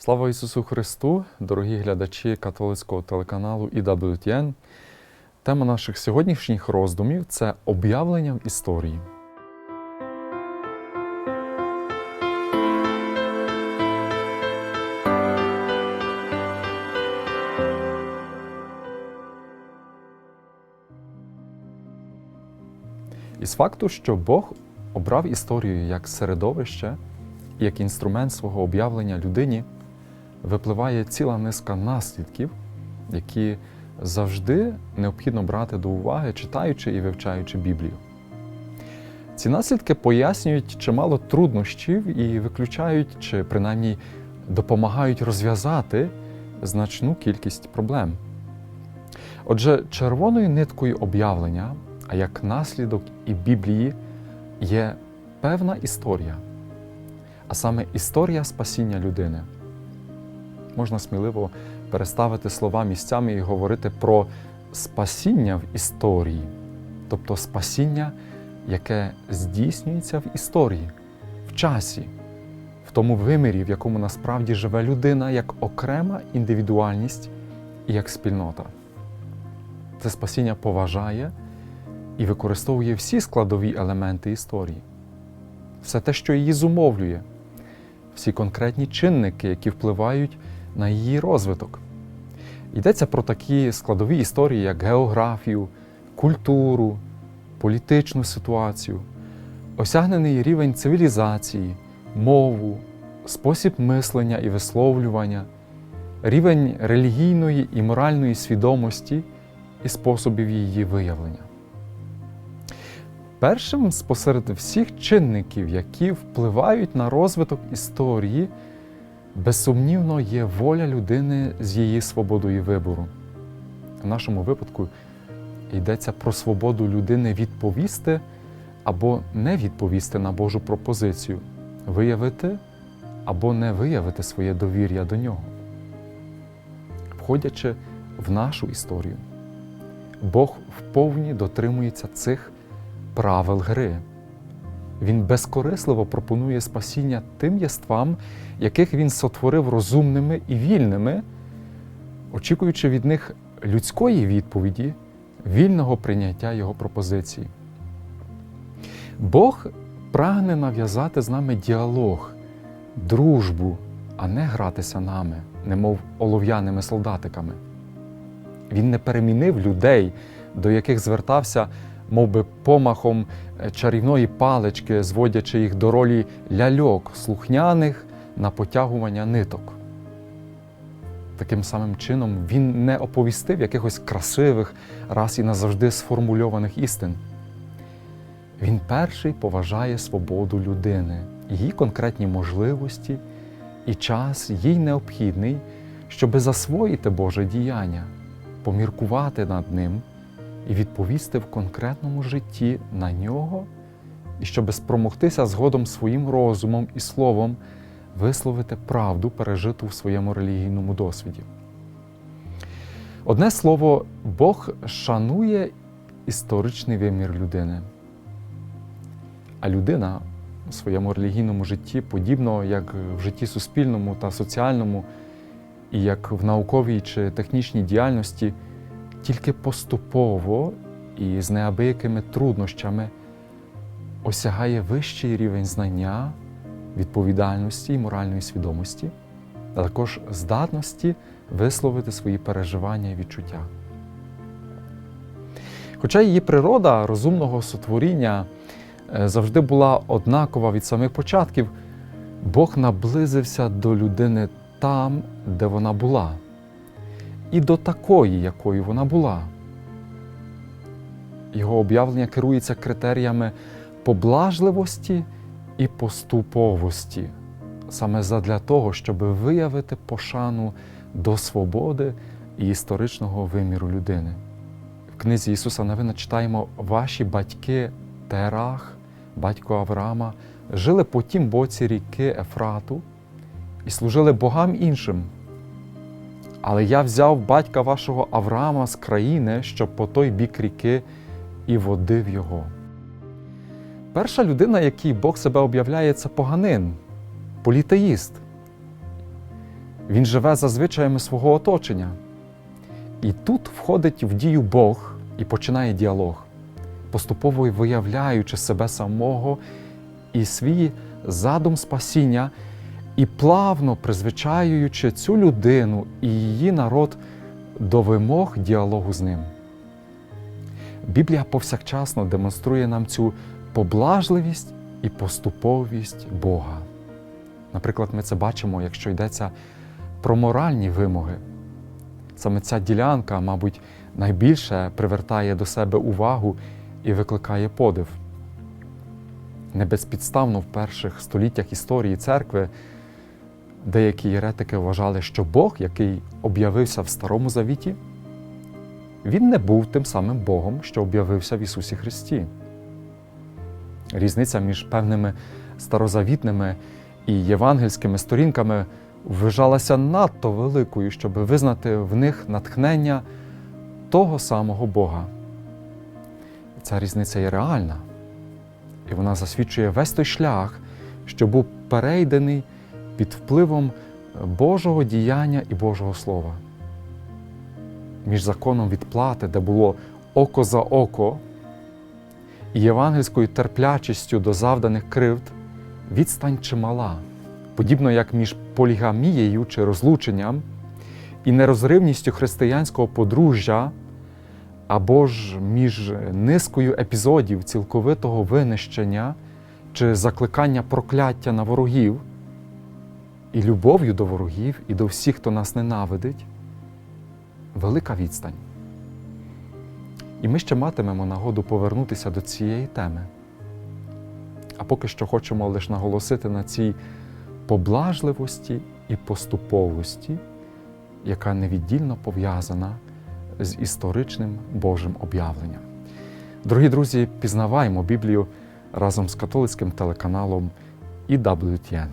Слава Ісусу Христу, дорогі глядачі католицького телеканалу EWTN. Тема наших сьогоднішніх роздумів це об'явлення в історії. Із факту, що Бог обрав історію як середовище як інструмент свого об'явлення людині, випливає ціла низка наслідків, які завжди необхідно брати до уваги, читаючи і вивчаючи Біблію. Ці наслідки пояснюють чимало труднощів і виключають, чи принаймні допомагають розв'язати значну кількість проблем. Отже, червоною ниткою об'явлення, а як наслідок і Біблії, є певна історія, а саме історія спасіння людини. Можна сміливо переставити слова місцями і говорити про спасіння в історії, тобто спасіння, яке здійснюється в історії, в часі, в тому вимірі, в якому насправді живе людина як окрема індивідуальність і як спільнота. Це спасіння поважає і використовує всі складові елементи історії, все те, що її зумовлює, всі конкретні чинники, які впливають на її розвиток. Йдеться про такі складові історії, як географію, культуру, політичну ситуацію, осягнений рівень цивілізації, мову, спосіб мислення і висловлювання, рівень релігійної і моральної свідомості і способів її виявлення. Першим спосеред всіх чинників, які впливають на розвиток історії, безсумнівно є воля людини з її свободою вибору. В нашому випадку йдеться про свободу людини відповісти або не відповісти на Божу пропозицію, виявити або не виявити своє довір'я до нього. Входячи в нашу історію, Бог вповні дотримується цих правил гри. Він безкорисливо пропонує спасіння тим єствам, яких він сотворив розумними і вільними, очікуючи від них людської відповіді, вільного прийняття його пропозиції. Бог прагне нав'язати з нами діалог, дружбу, а не гратися нами, немов олов'яними солдатиками. Він не перемінив людей, до яких звертався мов би, помахом чарівної палички, зводячи їх до ролі ляльок, слухняних на потягування ниток. Таким самим чином він не оповістив якихось красивих, раз і назавжди сформульованих істин. Він перший поважає свободу людини, її конкретні можливості і час їй необхідний, щоби засвоїти Боже діяння, поміркувати над ним і відповісти в конкретному житті на нього, і щоб спромогтися згодом своїм розумом і словом висловити правду, пережиту в своєму релігійному досвіді. Одне слово, Бог шанує історичний вимір людини. А людина у своєму релігійному житті, подібно як в житті суспільному та соціальному, і як в науковій чи технічній діяльності, тільки поступово і з неабиякими труднощами осягає вищий рівень знання, відповідальності і моральної свідомості, а також здатності висловити свої переживання і відчуття. Хоча її природа розумного сотворіння е, завжди була однакова від самих початків, Бог наблизився до людини там, де вона була і до такої, якою вона була. Його об'явлення керується критеріями поблажливості і поступовості, саме задля того, щоб виявити пошану до свободи і історичного виміру людини. В книзі Ісуса Навина читаємо, ваші батьки Терах, батько Авраама, жили по тім боці ріки Ефрату і служили богам іншим. Але я взяв батька вашого Авраама з країни, щоб по той бік ріки і водив його. Перша людина, якій Бог себе об'являє, це поганин, політеїст. Він живе за звичаями свого оточення. І тут входить в дію Бог і починає діалог, поступово виявляючи себе самого і свій задум спасіння, і плавно призвичаюючи цю людину і її народ до вимог діалогу з ним. Біблія повсякчасно демонструє нам цю поблажливість і поступовість Бога. Наприклад, ми це бачимо, якщо йдеться про моральні вимоги. Саме ця ділянка, мабуть, найбільше привертає до себе увагу і викликає подив. Не безпідставно в перших століттях історії церкви деякі єретики вважали, що Бог, який об'явився в Старому Завіті, він не був тим самим Богом, що об'явився в Ісусі Христі. Різниця між певними старозавітними і євангельськими сторінками вважалася надто великою, щоб визнати в них натхнення того самого Бога. Ця різниця є реальна, і вона засвідчує весь той шлях, що був перейдений під впливом Божого діяння і Божого Слова. Між законом відплати, де було око за око, і євангельською терплячістю до завданих кривд відстань чимала, подібно як між полігамією чи розлученням і нерозривністю християнського подружжя, або ж між низкою епізодів цілковитого винищення чи закликання прокляття на ворогів, і любов'ю до ворогів, і до всіх, хто нас ненавидить, велика відстань. І ми ще матимемо нагоду повернутися до цієї теми. А поки що хочемо лише наголосити на цій поблажливості і поступовості, яка невіддільно пов'язана з історичним Божим об'явленням. Дорогі друзі, пізнаваємо Біблію разом з католицьким телеканалом EWTN.